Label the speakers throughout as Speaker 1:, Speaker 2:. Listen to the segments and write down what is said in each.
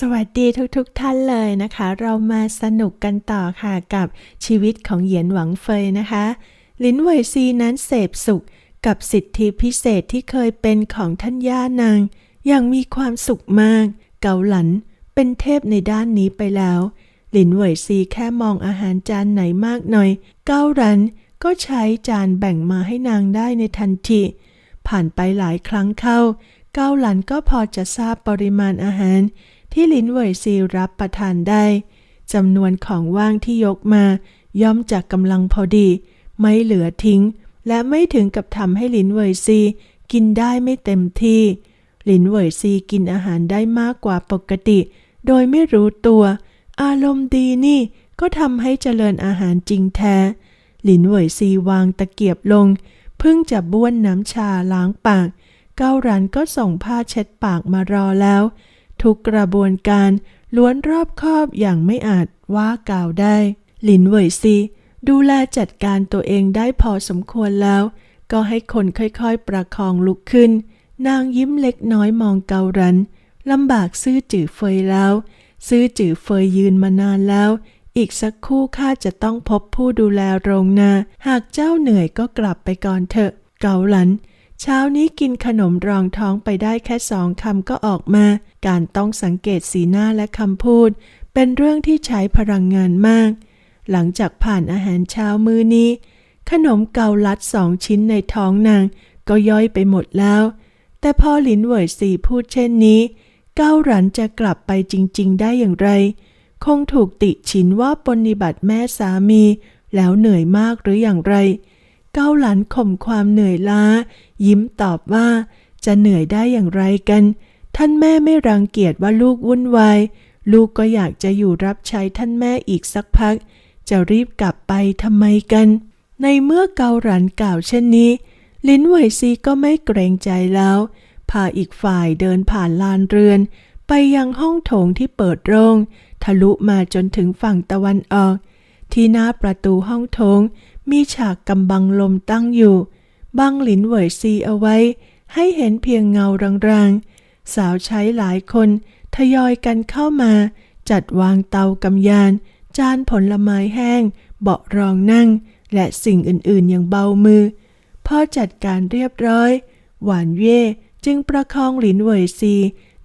Speaker 1: สวัสดีทุกๆทท่านเลยนะคะ เรามาสนุกกันต่อค่ะกับชีวิตของเหยียนหวังเฟยนะคะ ลินเวยซีนั้นเสพสุขกับสิทธิพิเศษที่เคยเป็นของท่านย่านาง อย่างมีความสุขมาก เกาหลันเป็นเทพในด้านนี้ไปแล้ว ลินเวยซีแค่มองอาหารจานไหนมากหน่อย เก้ารันก็ใช้จานแบ่งมาให้นางได้ในทันทีผ่านไปหลายครั้งเข้า เกาหลันก็พอจะทราบปริมาณอาหาร ที่ลินเวยซีรับประทานได้จำนวนของว่างที่ยกมา ย่อมจากกำลังพอดี ไม่เหลือทิ้ง และไม่ถึงกับทำให้ลินเวยซีกินได้ไม่เต็มที่ ลินเวยซีกินอาหารได้มากกว่าปกติ โดยไม่รู้ตัว อารมณ์ดีนี่ก็ทำให้เจริญอาหารจริงแท้ หลินเหวยซีวางตะเกียบลง เพิ่งจะบ้วนน้ำชาล้างปาก เก้ารันก็ส่งผ้าเช็ดปากมารอแล้ว ทุกกระบวนการล้วนรอบคอบอย่างไม่อาจว่ากล่าวได้ หลินเหวยซีดูแลจัดการตัวเองได้พอสมควรแล้ว ก็ให้คนค่อยๆ ประคองลุกขึ้น นางยิ้มเล็กน้อยมองเการันลำบากซื่อจื่อเฟยแล้ว ซื่อจื่อเฟยยืนมานานแล้ว อีกสักคู่ข้าจะต้องพบผู้ดูแลโรงนา หากเจ้าเหนื่อยก็กลับไปก่อนเถอะ เกาหลัน เช้านี้กินขนมรองท้องไปได้แค่สองคำก็ออกมา การต้องสังเกตสีหน้าและคำพูด เป็นเรื่องที่ใช้พลังงานมาก หลังจากผ่านอาหารเช้ามื้อนี้ ขนมเกาลัดสองชิ้นในท้องนาง ก็ย่อยไปหมดแล้ว แต่พอหลินเหวยสีพูดเช่นนี้ เก้าหลันจะกลับไปจริง ๆ ได้อย่างไร คงถูกติฉินว่าปฏิบัติแม่สามี แล้วเหนื่อยมากหรืออย่างไร เก้าหลันข่มความเหนื่อยล้า ยิ้มตอบว่าจะเหนื่อยได้อย่างไรกัน ท่านแม่ไม่รังเกียจว่าลูกวุ่นวาย ลูกก็อยากจะอยู่รับใช้ท่านแม่อีกสักพัก จะรีบกลับไปทำไมกัน ในเมื่อเกาหลันกล่าวเช่นนี้ ลินเหวยซีก็ไม่เกรงใจแล้ว พาอีกฝ่ายเดินผ่านลานเรือน ไปยังห้องโถงที่เปิดโล่งทะลุมาจนถึงฝั่งตะวันออก ที่หน้าประตูห้องโถง มีฉากกำบังลมตั้งอยู่ บังหลินเหวยซีเอาไว้ ให้เห็นเพียงเงารางๆ สาวใช้หลายคนทยอยกันเข้ามา จัดวางเตากำยาน จานผลไม้แห้ง เบาะรองนั่ง และสิ่งอื่นๆอย่างเบามือพอจัดการเรียบร้อย หวานเย่จึงประคองหลินเวยซี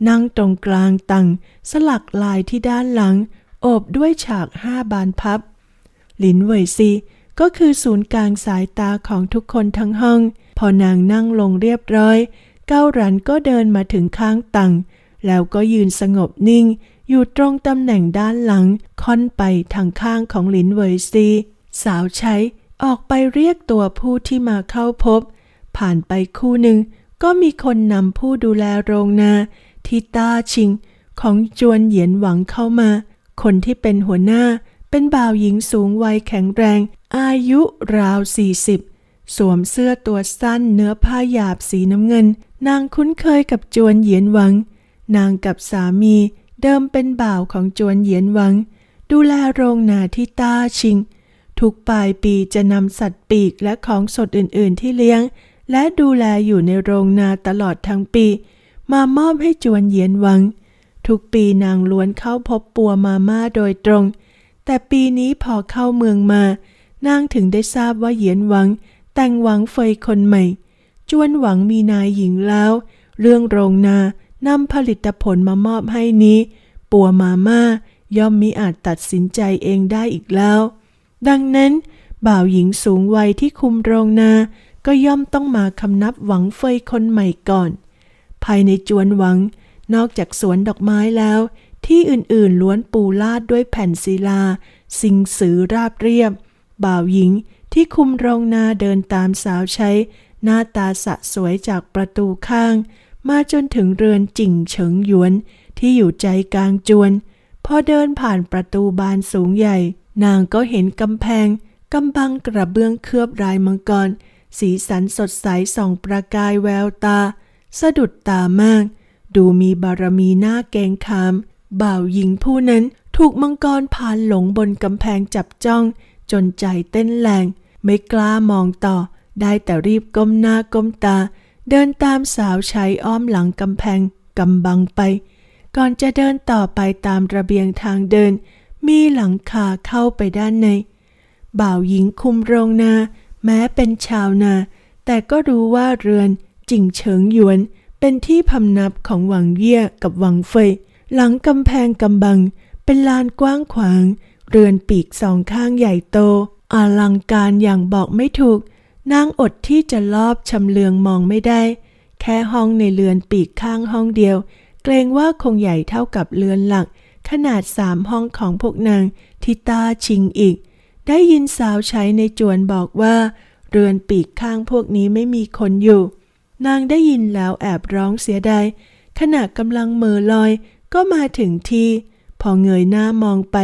Speaker 1: นั่งตรงกลางตังสลักลายที่ด้านหลัง โอบด้วยฉากห้าบานพับ หลินเวยซีก็คือศูนย์กลางสายตาของทุกคนทั้งห้อง พอนางนั่งลงเรียบร้อย เก้ารันก็เดินมาถึงข้างตัง แล้วก็ยืนสงบนิ่ง อยู่ตรงตำแหน่งด้านหลัง ค่อนไปทางข้างของหลินเวยซี สาวใช้ออกไปเรียกตัวผู้ที่มาเข้าพบ ผ่านไปคู่หนึ่ง ก็มีคนนำผู้ดูแลโรงนาที่ต้าชิง ของจวนเหยียนหวังเข้ามา คนที่เป็นหัวหน้าเป็นบ่าวหญิงสูงวัยแข็งแรง อายุราว 40 สวมเสื้อตัวสั้นเนื้อผ้าหยาบสีน้ำเงิน นางคุ้นเคยกับจวนเหยียนหวัง นางกับสามีเดิมเป็นบ่าวของจวนเหยียนหวัง ดูแลโรงนาที่ต้าชิง ทุกปลายปีจะนำสัตว์ปีกและของสดอื่นๆที่เลี้ยง และดูแลอยู่ในโรงนาตลอดทั้งปี มามอบให้จวนเหยียนหวัง ทุกปีนางล้วนเข้าพบปัวมาม่าโดยตรง แต่ปีนี้พอเข้าเมืองมา นางถึงได้ทราบว่าเหยียนหวัง แต่งหวังเฟยคนใหม่ จวนหวังมีนายหญิงแล้ว เรื่องโรงนานำผลิตผลมามอบให้นี้ ปัวมาม่าย่อมมิอาจตัดสินใจเองได้อีกแล้ว ดังนั้น บ่าวหญิงสูงวัยที่คุมโรงนา ก็ย่อมต้องมาคำนับหวังเฟยคนใหม่ก่อน ภายในจวนหวัง นอกจากสวนดอกไม้แล้ว ที่อื่นๆล้วนปูลาดด้วยแผ่นศิลา สิงสือราบเรียบ บ่าวหญิงที่คุมโรงนาเดินตามสาวใช้ หน้าตาสะสวยจากประตูข้าง มาจนถึงเรือนจิ่งเฉิงหยวนที่อยู่ใจกลางจวน พอเดินผ่านประตูบานสูงใหญ่ นางก็เห็นกำแพงกำบังกระเบื้องเคลือบลายมังกร สีสันสดใสส่องประกายแววตา สะดุดตามาก ดูมีบารมีหน้าเกงขาม บ่าวหญิงผู้นั้นถูกมังกรพานหลงบนกำแพงจับจ้อง จนใจเต้นแรง ไม่กล้ามองต่อ ได้แต่รีบก้มหน้าก้มตา เดินตามสาวใช้อ้อมหลังกำแพงกำบังไป ก่อนจะเดินต่อไปตามระเบียงทางเดิน มีหลังคาเข้าไปด้านใน บ่าวหญิงคุมโรงนา แม้เป็นชาวนา แต่ก็รู้ว่าเรือนจิงเฉิงหยวน เป็นที่พำนับของหวังเยี่ยกับหวังเฟย หลังกำแพงกำบัง เป็นลานกว้างขวาง เรือนปีกสองข้างใหญ่โตอลังการอย่างบอกไม่ถูก นางอดที่จะลอบชำเลืองมองไม่ได้ แค่ห้องในเรือนปีกข้างห้องเดียว เกรงว่าคงใหญ่เท่ากับเรือนหลัก ขนาดสามห้องของพวกนางที่ตาชิงอีก ได้ยินสาวใช้ในจวนบอกว่า เรือนปีกข้างพวกนี้ไม่มีคนอยู่ นางได้ยินแล้วแอบร้องเสียดายขณะกำลังเมอลอยก็มาถึงที่ พอเงยหน้ามองไป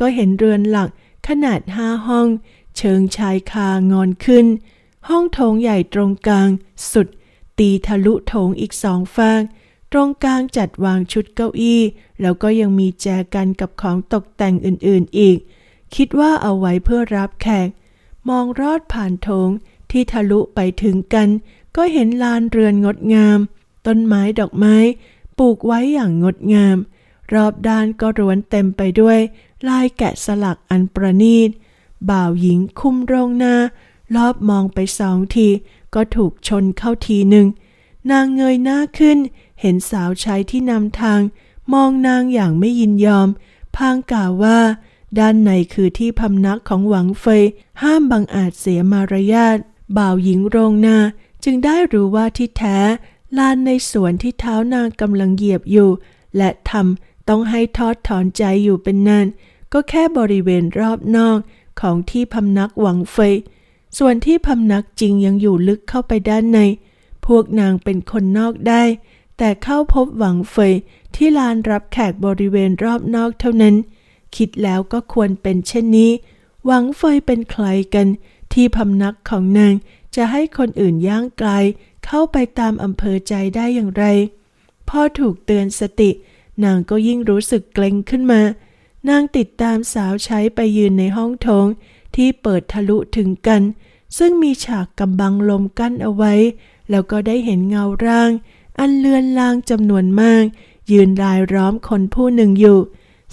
Speaker 1: ก็เห็นเรือนหลักขนาดห้าห้อง เชิงชายคางอนขึ้น ห้องโถงใหญ่ตรงกลาง สุด ตีทะลุโถงอีกสองฟากตรงกลางจัดวางชุดเก้าอี้ แล้วก็ยังมีแจกันกับของตกแต่งอื่นๆอีก คิดว่าเอาไว้เพื่อรับแขก มองรอดผ่านโถงที่ทะลุไปถึงกัน ก็เห็นลานเรือนงดงาม ต้นไม้ดอกไม้ ปลูกไว้อย่างงดงาม รอบด้านก็ร้วนเต็มไปด้วย ลายแกะสลักอันประณีต บ่าวหญิงคุมโรงนา รอบมองไปสองที ก็ถูกชนเข้าทีหนึ่ง นางเงยหน้าขึ้น เห็นสาวใช้ที่นำทาง มองนางอย่างไม่ยินยอม พางกล่าวว่า ด้านในคือที่พำนักของหวังเฟย ห้ามบังอาจเสียมารยาทบ่าวหญิงโรงนาจึงได้รู้ว่าที่แท้ ลานในสวนที่เท้านางกำลังเหยียบอยู่ และทำต้องให้ทอดถอนใจอยู่เป็นนาน ก็แค่บริเวณรอบนอกของที่พำนักหวังเฟย ส่วนที่พำนักจริงยังอยู่ลึกเข้าไปด้านใน พวกนางเป็นคนนอกได้ แต่เข้าพบหวังเฟยที่ลานรับแขกบริเวณรอบนอกเท่านั้น คิดแล้วก็ควรเป็นเช่นนี้ หวังเฟยเป็นใครกัน ที่พำนักของนางจะให้คนอื่นย่างไกลเข้าไปตามอำเภอใจได้อย่างไรพอถูกเตือนสติ นางก็ยิ่งรู้สึกเกรงขึ้นมา นางติดตามสาวใช้ไปยืนในห้องโถง ที่เปิดทะลุถึงกัน ซึ่งมีฉากกำบังลมกั้นเอาไว้ แล้วก็ได้เห็นเงาร่าง อันเลือนลางจำนวนมาก ยืนรายล้อมคนผู้หนึ่งอยู่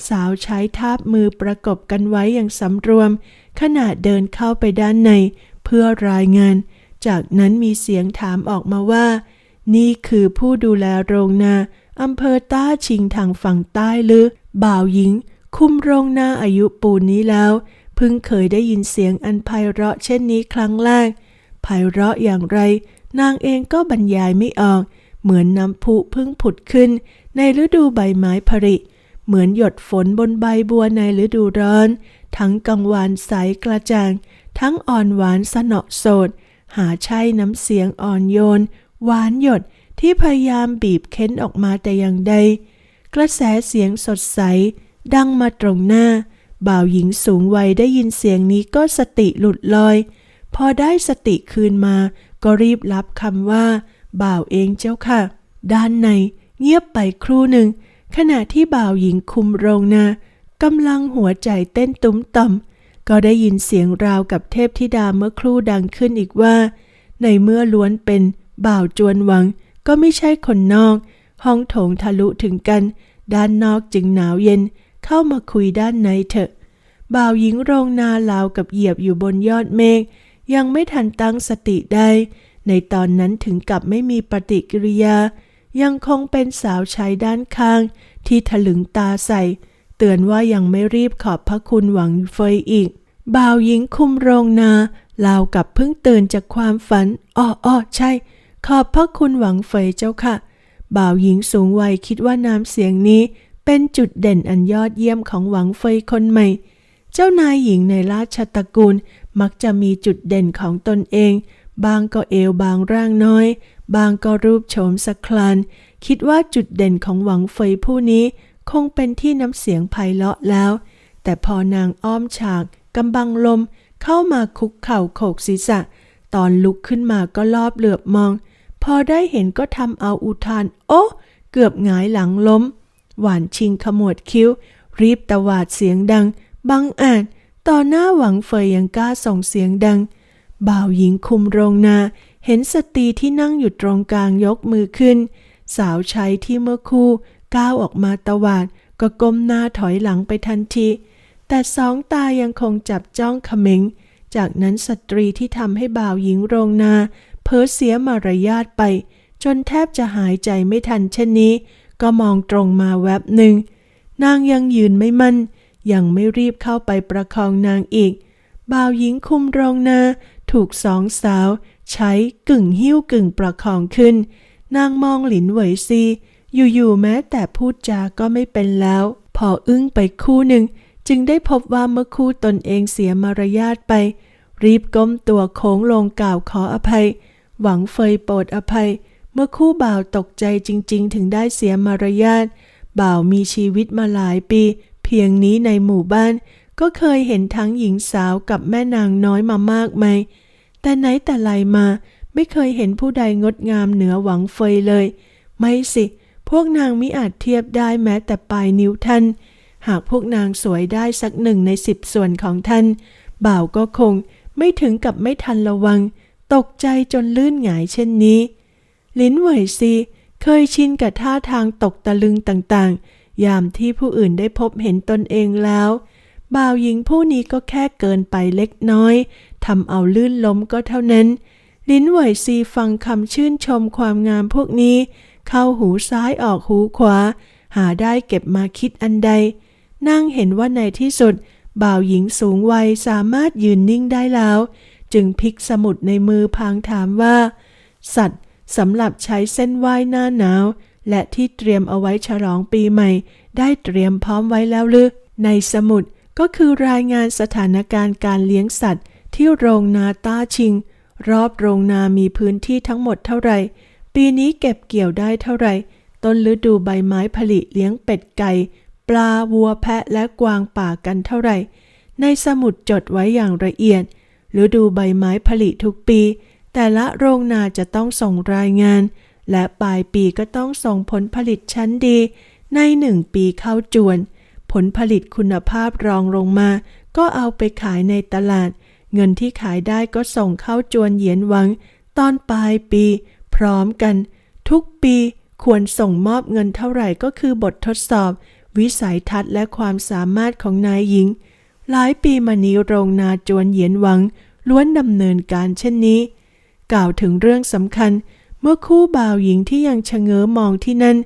Speaker 1: สาวใช้ทาบมือประกบกันไว้อย่างสำรวม ขณะเดินเข้าไปด้านใน เพื่อรายงาน จากนั้นมีเสียงถามออกมาว่า นี่คือผู้ดูแลโรงนาอำเภอต้าชิงทางฝั่งใต้หรือบ่าวหญิง คุมโรงนาอายุปูนนี้แล้ว เพิ่งเคยได้ยินเสียงอันไพเราะเช่นนี้ครั้งแรกไพเราะอย่างไร นางเองก็บรรยายไม่ออก เหมือนน้ำพุเพิ่งผุดขึ้น ในฤดูใบไม้ผริเหมือนหยดฝนบนใบบัวในฤดูร้อน ทั้งกังวานใสกระจ่าง ทั้งอ่อนหวานสนอโสด หาใช่น้ำเสียงอ่อนโยน หวานหยดที่พยายามบีบเค้นออกมาแต่อย่างใด กระแสเสียงสดใส ดังมาตรงหน้า บ่าวหญิงสูงวัยได้ยินเสียงนี้ก็สติหลุดลอย พอได้สติคืนมา ก็รีบรับคำว่า บ่าวเองเจ้าค่ะ ด้านใน เงียบไปครู่หนึ่ง ขณะที่บ่าวหญิงคุมโรงนากำลังหัวใจเต้นตุ้มต่อม ก็ได้ยินเสียงราวกับเทพธิดาเมื่อครู่ดังขึ้นอีกว่า ในเมื่อล้วนเป็น บ่าวจวนหวัง ก็ไม่ใช่คนนอก ห้องโถงทะลุถึงกัน ด้านนอกจึงหนาวเย็น เข้ามาคุยด้านในเถอะ บ่าวหญิงโรงนาลาวกับเหยียบอยู่บนยอดเมฆยังไม่ทันตั้งสติได้ ในตอนนั้นถึงกับไม่มีปฏิกิริยา ยังคงเป็นสาวใช้ด้านข้าง ที่ถลึงตาใส่ เตือนว่ายังไม่รีบขอบพระคุณหวังเฟยอีก บ่าวหญิงคุมโรงนาลาวกับเพิ่งตื่นจากความฝันอ้ออ้อใช่ ขอบพระคุณหวังเฟยเจ้าค่ะ บ่าวหญิงสูงวัยคิดว่าน้ำเสียงนี้ เป็นจุดเด่นอันยอดเยี่ยมของหวังเฟยคนใหม่ เจ้านายหญิงในราชตระกูลมักจะมีจุดเด่นของตนเอง บางก็เอวบางร่างน้อย บางก็รูปโฉมสคลาน คิดว่าจุดเด่นของหวังเฟยผู้นี้ คงเป็นที่น้ำเสียงไพเราะแล้ว แต่พอนางอ้อมฉากกำบังลมเข้ามาคุกเข่าโขกศีรษะ ตอนลุกขึ้นมาก็รอบเหลือบมอง พอได้เห็นก็ทำเอาอุทาน โอ้ เกือบหงายหลังล้ม หวานชิงขมวดคิ้ว รีบตะหวาดเสียงดัง บังอาจต่อหน้าหวังเฟยยังกล้าส่งเสียงดัง บ่าวหญิงคุมโรงนา เห็นสตรีที่นั่งอยู่ตรงกลางยกมือขึ้น สาวใช้ที่เมื่อคู่ก้าวออกมาตวาด ก็ก้มหน้าถอยหลังไปทันที แต่สองตายังคงจับจ้องเขม็ง จากนั้นสตรีที่ทำให้บ่าวหญิงโรงนา เพ้อเสียมารยาทไป จนแทบจะหายใจไม่ทันเช่นนี้ ก็มองตรงมาแวบหนึ่ง นางยังยืนไม่มั่น ยังไม่รีบเข้าไปประคองนางอีก บ่าวหญิงคุมโรงนา ถูกสองสาว ใช้กึ่งหิ้วกึ่งประคองขึ้น นางมองหลินเหวยซี อยู่ๆแม้แต่พูดจาก็ไม่เป็นแล้ว พออึ้งไปคู่หนึ่ง จึงได้พบว่าเมื่อคู่ตนเองเสียมารยาทไป รีบก้มตัวโค้งลงกล่าวขออภัย หวังเฟยโปรดอภัย เมื่อคู่บ่าวตกใจจริง ๆ ถึงได้เสียมารยาทบ่าวมีชีวิตมาหลายปี เพียงนี้ในหมู่บ้าน ก็เคยเห็นทั้งหญิงสาวกับแม่นางน้อยมามากมายแต่ไหนแต่ไรมา ไม่เคยเห็นผู้ใดงดงามเหนือหวังเฟยเลย ไม่สิ พวกนางมิอาจเทียบได้แม้แต่ปลายนิ้วท่าน หากพวกนางสวยได้สักหนึ่งในสิบส่วนของท่าน บ่าวก็คง ไม่ถึงกับไม่ทันระวัง ตกใจจนลื่นหงายเช่นนี้ ลิ้นเหวยซีเคยชินกับท่าทางตกตะลึงต่างๆ ยามที่ผู้อื่นได้พบเห็นตนเองแล้ว บ่าวหญิงผู้นี้ก็แค่เกินไปเล็กน้อยทำเอาลื่นล้มก็เท่านั้น ลิ้นเหวยซีฟังคำชื่นชมความงามพวกนี้ เข้าหูซ้ายออกหูขวา หาได้เก็บมาคิดอันใด นั่งเห็นว่าในที่สุด บ่าวหญิงสูงวัยสามารถยืนนิ่งได้แล้ว จึงพลิกสมุดในมือพางถามว่า สัตว์ สำหรับใช้เส้นไหว้หน้าหนาว และที่เตรียมเอาไว้ฉลองปีใหม่ ได้เตรียมพร้อมไว้แล้วหรือ ในสมุดก็คือรายงานสถานการณ์การเลี้ยงสัตว์ ที่โรงนาต้าชิง รอบโรงนามีพื้นที่ทั้งหมดเท่าไหร่ ปีนี้เก็บเกี่ยวได้เท่าไหร่ ต้นฤดูใบไม้ผลิเลี้ยงเป็ดไก่ ปลาวัวแพะและกวางป่ากันเท่าไหร่ ในสมุดจดไว้อย่างละเอียดฤดูใบไม้ผลิทุกปี แต่ละโรงนาจะต้องส่งรายงาน และปลายปีก็ต้องส่งผลผลิตชั้นดี ในหนึ่งปีเข้าจวน ผลผลิตคุณภาพรองลงมา ก็เอาไปขายในตลาด เงินที่ขายได้ก็ส่งเข้าจวนเหยียนหวัง ตอนปลายปี พร้อมกัน ทุกปีควรส่งมอบเงินเท่าไหร่ก็คือบททดสอบ วิสัยทัศน์และความสามารถของนายหญิง หลายปีมานี้โรงนาจวนเหยียนหวัง ล้วนดำเนินการเช่นนี้ กล่าวถึงเรื่องสำคัญ เมื่อคู่บ่าวหญิงที่ยังชะเง้อมองที่นั่น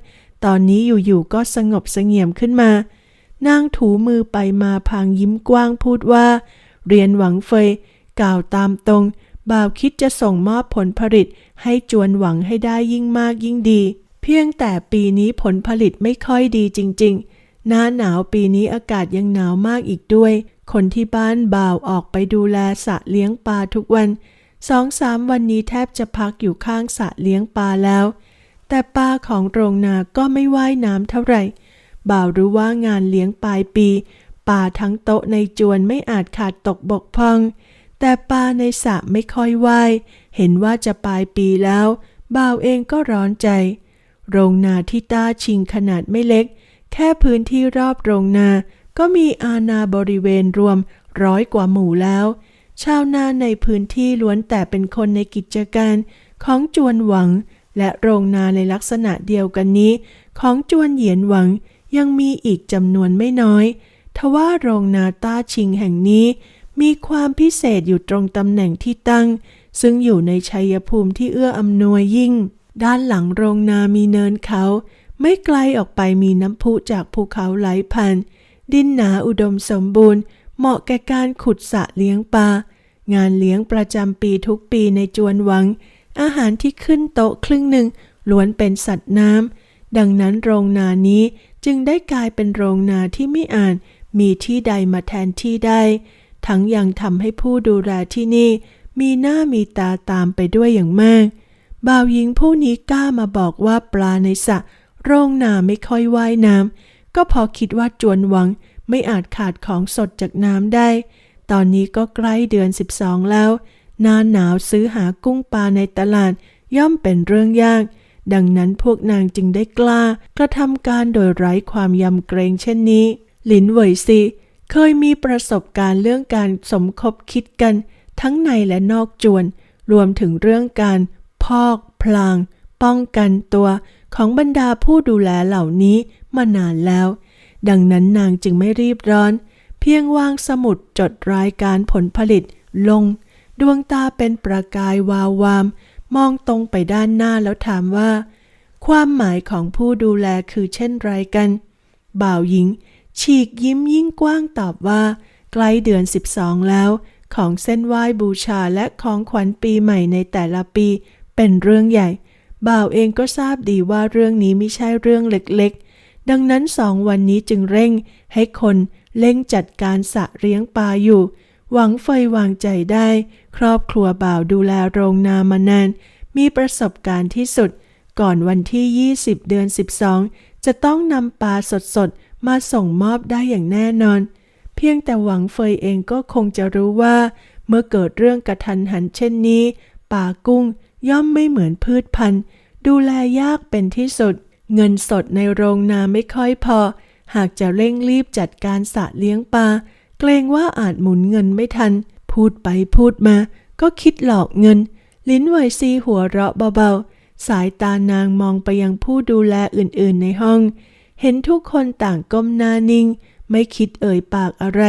Speaker 1: ตอนนี้อยู่ๆก็สงบเสงี่ยมขึ้นมา นางถูมือไปมาพางยิ้มกว้างพูดว่า เรียนหวังเฟย กล่าวตามตรง บ่าวคิดจะส่งมอบผลผลิตให้จวนหวังให้ได้ยิ่งมากยิ่งดี เพียงแต่ปีนี้ผลผลิตไม่ค่อยดีจริง ๆ หน้าหนาวปีนี้อากาศยังหนาวมากอีกด้วย คนที่บ้านบ่าวออกไปดูแลสระเลี้ยงปลาทุกวัน สองสามวันนี้แทบจะพักอยู่ข้างสระเลี้ยงปลาแล้ว แต่ปลาของโรงนาก็ไม่ว่ายน้ำเท่าไหร่ บ่าวรู้ว่างานเลี้ยงปลายปีปลาทั้งโต๊ะในจวนไม่อาจขาดตกบกพร่อง แต่ปลาในสระไม่ค่อยว่าย เห็นว่าจะปลายปีแล้ว บ่าวเองก็ร้อนใจ โรงนาที่ต้าชิงขนาดไม่เล็ก แค่พื้นที่รอบโรงนา ก็มีอาณาบริเวณรวมร้อยกว่าหมู่แล้ว ชาวนาในพื้นที่ล้วนแต่เป็นคนในกิจการของจวนหวัง และโรงนาในลักษณะเดียวกันนี้ ของจวนเหยียนหวังยังมีอีกจำนวนไม่น้อย ทว่าโรงนาต้าชิงแห่งนี้ มีความพิเศษอยู่ตรงตำแหน่งที่ตั้ง ซึ่งอยู่ในชัยภูมิที่เอื้ออำนวยยิ่ง ด้านหลังโรงนามีเนินเขา ไม่ไกลออกไปมีน้ำพุจากภูเขาไหลผ่าน ดินหนาอุดมสมบูรณ์ เหมาะแก่การขุดสระเลี้ยงปลา งานเลี้ยงประจำปีทุกปีในจวนวัง อาหารที่ขึ้นโต๊ะครึ่งหนึ่งล้วนเป็นสัตว์น้ำ ดังนั้นโรงนานี้จึงได้กลายเป็นโรงนาที่ไม่อาจมีที่ใดมาแทนที่ได้ ทั้งยังทำให้ผู้ดูแลที่นี่ มีหน้ามีตาตามไปด้วยอย่างมาก บ่าวหญิงผู้นี้กล้ามาบอกว่าปลาในสระโรงนาไม่ค่อยว่ายน้ำก็พอคิดว่าจวนวัง ไม่อาจขาดของสดจากน้ำได้ ตอนนี้ก็ใกล้เดือน 12 แล้ว หน้าหนาวซื้อหากุ้งปลาในตลาดย่อมเป็นเรื่องยาก ดังนั้นพวกนางจึงได้กล้ากระทำการโดยไร้ความยำเกรงเช่นนี้ หลินเหวยซีเคยมีประสบการณ์เรื่องการสมคบคิดกัน ทั้งในและนอกจวน รวมถึงเรื่องการ พอกพลาง ป้องกันตัวของบรรดาผู้ดูแลเหล่านี้มานานแล้ว ดังนั้นนางจึงไม่รีบร้อน เพียงวางสมุดจดรายการผลผลิตลง ดวงตาเป็นประกายวาววาม มองตรงไปด้านหน้าแล้วถามว่า ความหมายของผู้ดูแลคือเช่นไรกัน บ่าวหญิง ฉีกยิ้มยิ่งกว้างตอบว่า ใกล้เดือน 12 แล้ว ของเส้นไหว้บูชาและของขวัญปีใหม่ในแต่ละปี เป็นเรื่องใหญ่ บ่าวเองก็ทราบดีว่าเรื่องนี้ไม่ใช่เรื่องเล็กๆ ดังนั้นสองวันนี้จึงเร่งให้คนเร่งจัดการสระเลี้ยงปลาอยู่ หวังเฟยวางใจได้ ครอบครัวบ่าวดูแลโรงนามานาน มีประสบการณ์ที่สุด ก่อนวันที่ 20 เดือน 12 จะต้องนำปลาสดๆ มาส่งมอบได้อย่างแน่นอน เพียงแต่หวังเฟยเองก็คงจะรู้ว่า เมื่อเกิดเรื่องกระทันหันเช่นนี้ป่ากุ้งย่อมไม่เหมือนพืชพันธุ์ ดูแลยากเป็นที่สุด เงินสดในโรงนาไม่ค่อยพอ หากจะเร่งรีบจัดการสระเลี้ยงปลาเกรงว่าอาจหมุนเงินไม่ทัน พูดไปพูดมา ก็คิดหลอกเงิน ลิ้นไหวซีหัวเราะเบาๆ สายตานางมองไปยังผู้ดูแลอื่นๆในห้อง เห็นทุกคนต่างก้มหน้านิ่ง ไม่คิดเอ่ยปากอะไร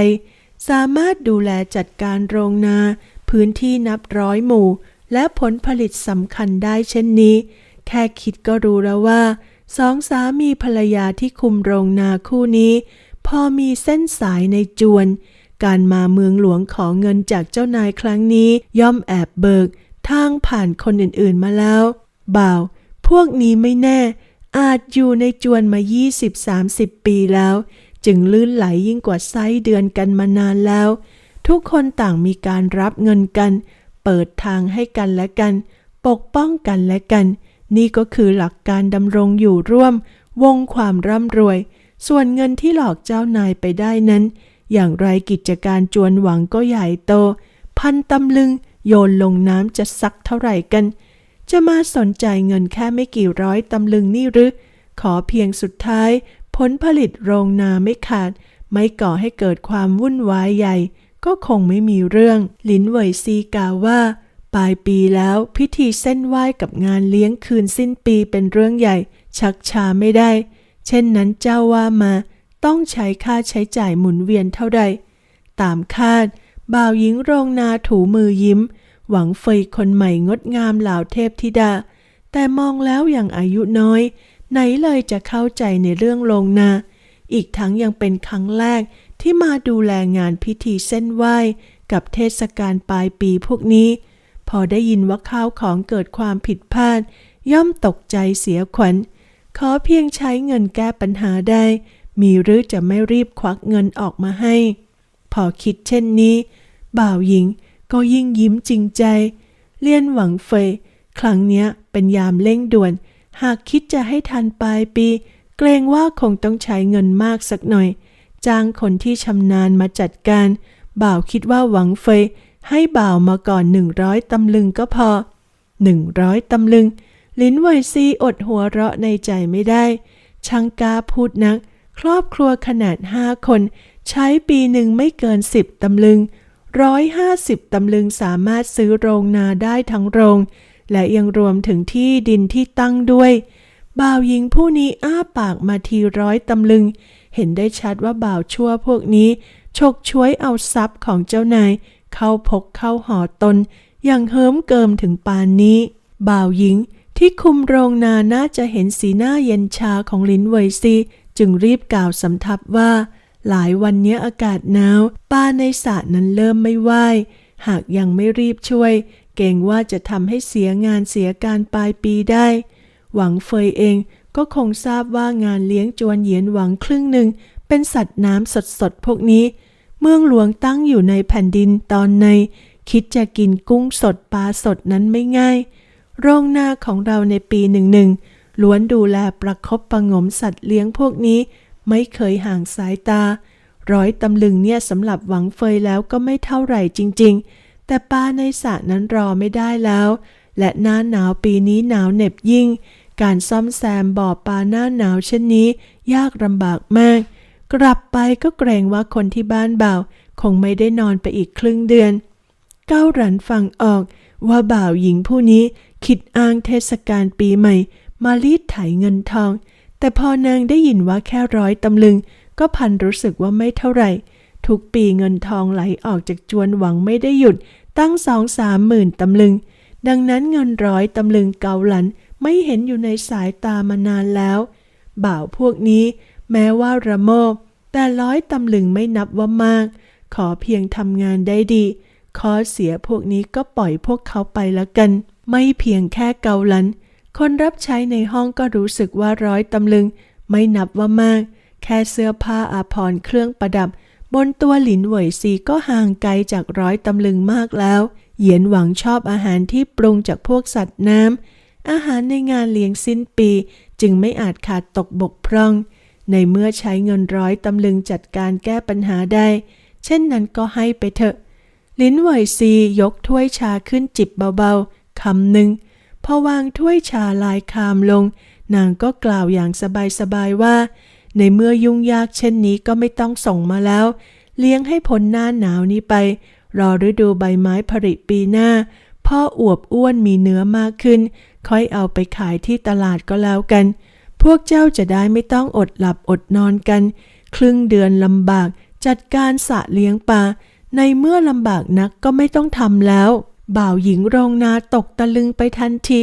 Speaker 1: สามารถดูแลจัดการโรงนา พื้นที่นับร้อยหมู่ และผลผลิตสำคัญได้เช่นนี้ แค่คิดก็รู้แล้วว่า สองสามีภรรยาที่คุมโรงนาคู่นี้ พอมีเส้นสายในจวน การมาเมืองหลวงขอเงินจากเจ้านายครั้งนี้ย่อมแอบเบิก ทางผ่านคนอื่นๆมาแล้ว บ่าว พวกนี้ไม่แน่ อาจอยู่ในจวนมา 20-30 ปีแล้ว จึงลื่นไหลยิ่งกว่าไส้เดือนกันมานานแล้ว ทุกคนต่างมีการรับเงินกัน เปิดทางให้กันและกัน ปกป้องกันและกัน นี่ก็คือหลักการดำรงอยู่ร่วม วงความร่ำรวย ส่วนเงินที่หลอกเจ้านายไปได้นั้น อย่างไรกิจการจวนหวังก็ใหญ่โต พันตำลึงโยนลงน้ำจะสักเท่าไหร่กัน จะมาสนใจเงินแค่ไม่กี่ร้อยตำลึงนี่หรือ ขอเพียงสุดท้าย ผลผลิตโรงนาไม่ขาด ไม่ก่อให้เกิดความวุ่นวายใหญ่ ก็คงไม่มีเรื่อง ลินเวยซีกล่าวว่า ปลายปีแล้วพิธีเส้นไหว้กับงานเลี้ยงคืนสิ้นปีเป็นเรื่องใหญ่ ชักช้าไม่ได้ เช่นนั้นเจ้าว่ามาต้องใช้ค่าใช้จ่ายหมุนเวียนเท่าใด ตามคาด บ่าวหญิงโรงนาถูมือยิ้ม หวังเฟยคนใหม่งดงามเหล่าเทพธิดา แต่มองแล้วอย่างอายุน้อย ไหนเลยจะเข้าใจในเรื่องโรงนา อีกทั้งยังเป็นครั้งแรกที่มาดูแลงานพิธีเส้นไหว้ กับเทศกาลปลายปีพวกนี้ พอได้ยินว่าข้าวของเกิดความผิดพลาด ย่อมตกใจเสียขวัญ ขอเพียงใช้เงินแก้ปัญหาได้ มีหรือจะไม่รีบควักเงินออกมาให้ พอคิดเช่นนี้ บ่าวหญิงก็ยิ่งยิ้มจริงใจ เลี่ยนหวังเฟย ครั้งเนี้ยเป็นยามเร่งด่วน หากคิดจะให้ทันปลายปี เกรงว่าคงต้องใช้เงินมากสักหน่อย จ้างคนที่ชำนาญมาจัดการ บ่าวคิดว่าหวังเฟย ให้บ่าวมาก่อนหนึ่งร้อยตำลึงก็พอหนึ่งร้อยตำลึง ลิ้นไวซีอดหัวเราะในใจไม่ได้ ช่างกาพูดนัก ครอบครัวขนาดห้าคน ใช้ปีหนึ่งไม่เกินสิบตำลึงร้อยห้าสิบตำลึงสามารถซื้อโรงนาได้ทั้งโรง และยังรวมถึงที่ดินที่ตั้งด้วย บ่าวหญิงผู้นี้อ้าปากมาทีร้อยตำลึง เห็นได้ชัดว่าบ่าวชั่วพวกนี้ ฉกช่วยเอาทรัพย์ของเจ้านาย เข้าพกเข้าหอตนอย่างเฮิมเกิมถึงปานนี้ บ่าวหญิงที่คุมโรงนาน่าจะเห็นสีหน้าเย็นชาของลินเวยซีจึงรีบกล่าวสำทับว่า หลายวันเนี้อากาศหนาวปลาในสระนั้นเริ่มไม่ว่ายหากยังไม่รีบช่วย เกรงว่าจะทำให้เสียงานเสียการปลายปีได้ หวังเฟยเองก็คงทราบว่างานเลี้ยงจวนเหยียนหวังครึ่งหนึ่งเป็นสัตว์น้ำสดๆพวกนี้ เมืองหลวงตั้งอยู่ในแผ่นดินตอนใน คิดจะกินกุ้งสดปลาสดนั้นไม่ง่าย โรงนาของเราในปีหนึ่งหนึ่งล้วนดูแลประคบประงมสัตว์เลี้ยงพวกนี้ ไม่เคยห่างสายตา ร้อยตำลึงเนี่ยสำหรับหวังเฟยแล้วก็ไม่เท่าไหร่จริง ๆ แต่ปลาในสระนั้นรอไม่ได้แล้ว และหน้าหนาวปีนี้หนาวเหน็บยิ่ง การซ่อมแซมบ่อปลาหน้าหนาวเช่นนี้ ยากลำบากมาก กลับไปก็เกรงว่าคนที่บ้านบ่าว คงไม่ได้นอนไปอีกครึ่งเดือนเก้าหรันฟังออกว่าบ่าวหญิงผู้นี้คิดอ้างเทศกาลปีใหม่ มารีดไถเงินทอง แต่พอนางได้ยินว่าแค่ร้อยตำลึง ก็พันรู้สึกว่าไม่เท่าไหร่ ทุกปีเงินทองไหลออกจากจวนหวังไม่ได้หยุด ตั้งสองสามหมื่นตำลึง ดังนั้นเงินร้อยตำลึงเกาหลันไม่เห็นอยู่ในสายตามานานแล้ว บ่าวพวกนี้ แม้ว่าระโมบแต่ร้อยตำลึงไม่นับว่ามาก ขอเพียงทำงานได้ดี ขอเสียพวกนี้ก็ปล่อยพวกเขาไปล้วกัน ไม่เพียงแค่เกาลัน คนรับใช้ในห้องก็รู้สึกว่าร้อยตำลึง ไม่นับว่ามาก แค่เสื้อผ้าอาภรณ์เครื่องประดับ บนตัวหลินเหวยซีก็ห่างไกลจากร้อยตำลึงมากแล้ว เหยียนหวังชอบอาหารที่ปรุงจากพวกสัตว์น้ำอาหารในงานเลี้ยงสิ้นปีจึงไม่อาจขาดตกบกพร่อง ในเมื่อใช้เงินร้อยตำลึงจัดการแก้ปัญหาได้ เช่นนั้นก็ให้ไปเถอะ ลิ้นเหวซียกถ้วยชาขึ้นจิบเบาๆคำหนึ่งพอวางถ้วยชาลายคามลง นางก็กล่าวอย่างสบายๆว่า ในเมื่อยุ่งยากเช่นนี้ก็ไม่ต้องส่งมาแล้ว เลี้ยงให้พ้นหน้าหนาวนี้ไป รอฤดูใบไม้ผลิปีหน้า พ่ออวบอ้วนมีเนื้อมากขึ้น ค่อยเอาไปขายที่ตลาดก็แล้วกัน พวกเจ้าจะได้ไม่ต้องอดหลับอดนอนกัน ครึ่งเดือนลำบากจัดการสระเลี้ยงปลาในเมื่อลำบากนักก็ไม่ต้องทำแล้ว บ่าวหญิงโรงนาตกตะลึงไปทันที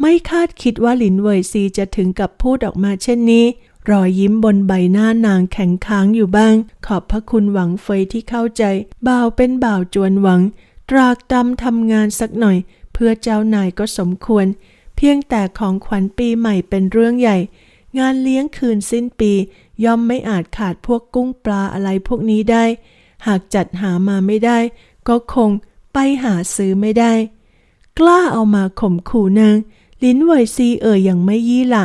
Speaker 1: ไม่คาดคิดว่าหลินเวยซีจะถึงกับพูดออกมาเช่นนี้ รอยยิ้มบนใบหน้านางแข็งค้างอยู่บ้าง ขอบพระคุณหวังเฟยที่เข้าใจ บ่าวเป็นบ่าวจวนหวัง ตรากตำทำงานสักหน่อย เพื่อเจ้านายก็สมควร เพียงแต่ของขวัญปีใหม่เป็นเรื่องใหญ่ งานเลี้ยงคืนสิ้นปี ย่อมไม่อาจขาดพวกกุ้งปลาอะไรพวกนี้ได้ หากจัดหามาไม่ได้ ก็คงไปหาซื้อไม่ได้ กล้าเอามาข่มขู่นางลิ้นเวยซีเอ่ยอย่างไม่ยี่ละ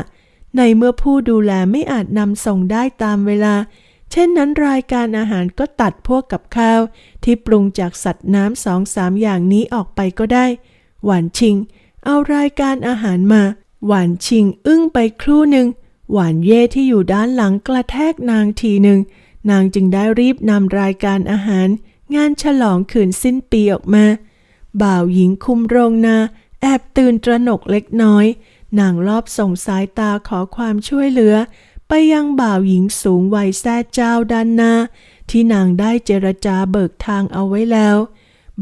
Speaker 1: ในเมื่อผู้ดูแลไม่อาจนำส่งได้ตามเวลา เช่นนั้นรายการอาหารก็ตัดพวกกับข้าว ที่ปรุงจากสัตว์น้ำสองสามอย่างนี้ออกไปก็ได้ หวานชิง เอารายการอาหารมา หวานชิงอึ้งไปครู่หนึ่ง หวานเย่ที่อยู่ด้านหลังกระแทกนางทีหนึ่ง นางจึงได้รีบนำรายการอาหาร งานฉลองคืนสิ้นปีออกมา บ่าวหญิงคุมโรงนา แอบตื่นตระหนกเล็กน้อย นางรอบส่งสายตาขอความช่วยเหลือ ไปยังบ่าวหญิงสูงวัยแท้เจ้าด้านหน้า ที่นางได้เจรจาเบิกทางเอาไว้แล้ว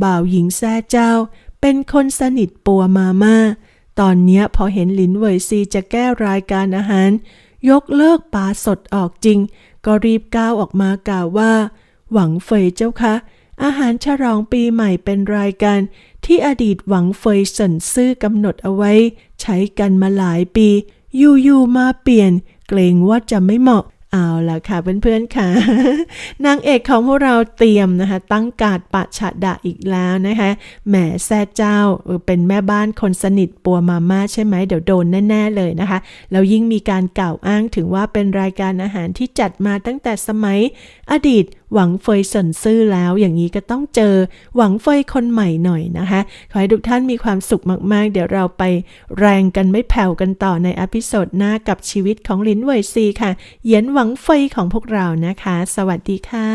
Speaker 1: บ่าวหญิงแท้เจ้า เป็นคนสนิทปัวมาม่า ตอนเนี้ยพอเห็นหลินเวยซีจะแก้รายการอาหาร ยกเลิกปลาสดออกจริง ก็รีบก้าวออกมากล่าวว่า หวังเฟยเจ้าคะ อาหารฉลองปีใหม่เป็นรายการ ที่อดีตหวังเฟยสินซื่อกำหนดเอาไว้ ใช้กันมาหลายปี อยู่ๆมาเปลี่ยน เกรงว่าจะไม่เหมาะ เอาละค่ะเพื่อนๆค่ะ นางเอกของพวกเราเตรียมนะคะ ตั้งการปะฉะดะอีกแล้วนะคะแหมแซ่เจ้าเออเป็นแม่บ้านคนสนิทปัวมาม่าใช่ไหมเดี๋ยวโดนแน่ๆเลยนะคะแล้วยิ่งมีการกล่าวอ้างถึงว่าเป็นรายการอาหารที่จัดมาตั้งแต่สมัยอดีต หวังเฟยสนซื่อแล้ว อย่างนี้ก็ต้องเจอหวังเฟยคนใหม่หน่อยนะคะ ขอให้ทุกท่านมีความสุขมากๆ เดี๋ยวเราไปแรงกันไม่แผ่วกันต่อในอพิโซดหน้ากับชีวิตของลินเวยซีค่ะ เยียนหวังเฟยของพวกเรานะคะ สวัสดีค่ะ